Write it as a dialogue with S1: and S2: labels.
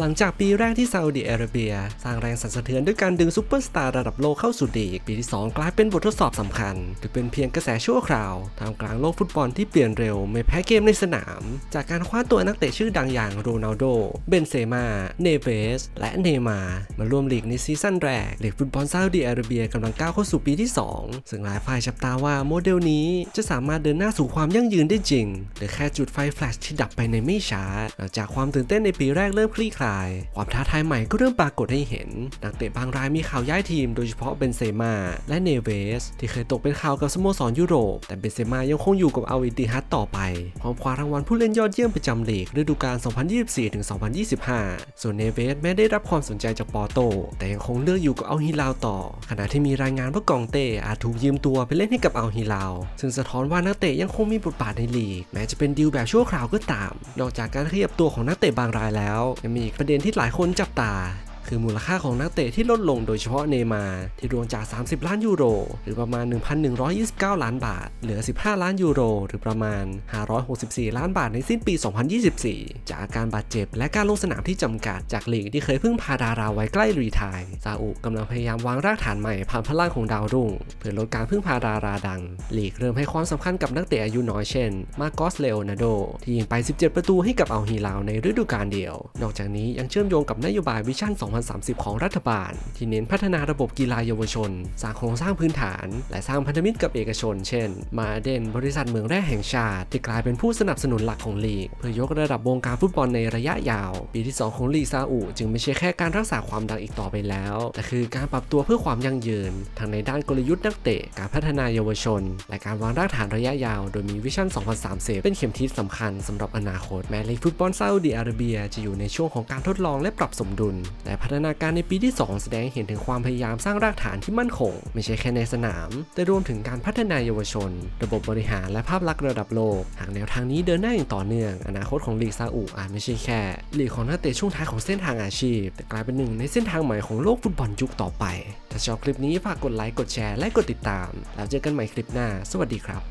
S1: หลังจากปีแรกที่ซาอุดิอาระเบีย สร้างแรงสั่นสะเทือนด้วยการดึงซูเปอร์สตาร์ระดับโลกเข้าสู่ลีก ปีที่ 2 กลายเป็นบททดสอบสำคัญหรือเป็นเพียงกระแสชั่วคราวท่ามกลางโลกฟุตบอลที่เปลี่ยนเร็ว ไม่แพ้เกมในสนาม จากการคว้าตัวนักเตะชื่อดังอย่างโรนัลโด เบนเซม่า เนเวส และเนมาร์มาร่วมลีกในซีซั่นแรกลีกฟุตบอลซาอุดิอาระเบียกำลังก้าวเข้าสู่ปีที่ 2 ซึ่งหลายฝ่ายจับตาว่าโมเดลนี้จะสามารถเดินหน้าสู่ความยั่งยืนได้จริงหรือแค่จุดไฟแฟลชที่ดับไปในไม่ช้าหลังจากความตื่นเต้นในปีแรกเริ่มคลี่คลายความท้าทายใหม่ก็เริ่มปรากฏให้เห็น นักเตะบางรายมีข่าวย้ายทีมโดยเฉพาะเบนเซม่าและเนเวส ที่เคยตกเป็นข่าวกับสโมสรยุโรป แต่เบนเซม่ายังคงอยู่กับอัลอิติฮัดต่อไปพร้อมคว้ารางวัลผู้เล่นยอดเยี่ยมประจำลีกฤดูกาล 2024-2025 ส่วนเนเวสแม้ได้รับความสนใจจากปอร์โต แต่ยังคงเลือกอยู่กับอัลฮิลาลต่อ ขณะที่มีรายงานว่ากองเต้อาจถูกยืมตัวไปเล่นให้กับอัลฮิลาลซึ่งสะท้อนว่านักเตะยังคงมีบทบาทในลีก แม้จะเป็นดีลแบบชั่วคราวก็ตาม นอกจากการขยับตัวของนักเตะบางรายแล้วยังมีอีกประเด็นที่หลายคนจับตา คือมูลค่าของนักเตะที่ลดลงโดยเฉพาะเนมาร์ที่รวมจาก 30 ล้านยูโร หรือประมาณ 1,129 ล้านบาท เหลือ 15 ล้านยูโร หรือประมาณ 564 ล้านบาทในสิ้นปี 2024 จากอาการบาดเจ็บและการลงสนามที่จำกัดจากลีกที่เคยพึ่งพาดาราไว้ใกล้รีทายซาอุกำลังพยายามวางรากฐานใหม่ผ่านพลังของดาวรุ่ง เพื่อลดการพึ่งพาดาราดังลีกเริ่มให้ความสำคัญกับนักเตะอายุน้อยเช่น มาโกสเลโอนาโดที่ยิงไป 17 ประตูให้กับอัลฮิลาลในฤดูกาลเดียว นอกจากนี้ยังเชื่อมโยงกับนโยบายวิชั่น 2 2030 ของรัฐบาล ที่เน้นพัฒนาระบบกีฬาเยาวชน สร้างโครงสร้างพื้นฐาน และสร้างพันธมิตรกับเอกชน เช่น มาเดนบริษัทเมืองแร่แห่งชาติ ที่กลายเป็นผู้สนับสนุนหลักของลีก เพื่อยกระดับวงการฟุตบอลในระยะยาว ปีที่ 2 ของลีกซาอุจึงไม่ใช่แค่การรักษาความดังอีกต่อไปแล้ว แต่คือการปรับตัวเพื่อความยั่งยืนทั้งในด้านกลยุทธ์นักเตะการพัฒนาเยาวชน และการวางรากฐานระยะยาว โดยมีวิชั่น 2030 เป็นเข็มทิศสำคัญสำหรับอนาคตแม้ลีกฟุตบอลซาอุดิอาระเบียจะอยู่ในช่วงของการทดลองและปรับสมดุลแต่พัฒนาการในปีที่ 2 แสดงให้เห็นถึงความพยายามสร้างรากฐานที่มั่นคง ไม่ใช่แค่ในสนาม แต่รวมถึงการพัฒนาเยาวชน ระบบบริหารและภาพลักษณ์ระดับโลก หากแนวทางนี้เดินหน้าอย่างต่อเนื่อง อนาคตของลีกซาอุอาจไม่ใช่แค่ลีกของนักเตะช่วงท้ายของเส้นทางอาชีพ แต่กลายเป็นหนึ่งในเส้นทางใหม่ของโลกฟุตบอลยุคต่อไป ถ้าชอบคลิปนี้ฝากกดไลค์กดแชร์และกดติดตาม แล้วเจอกันใหม่คลิปหน้า สวัสดีครับ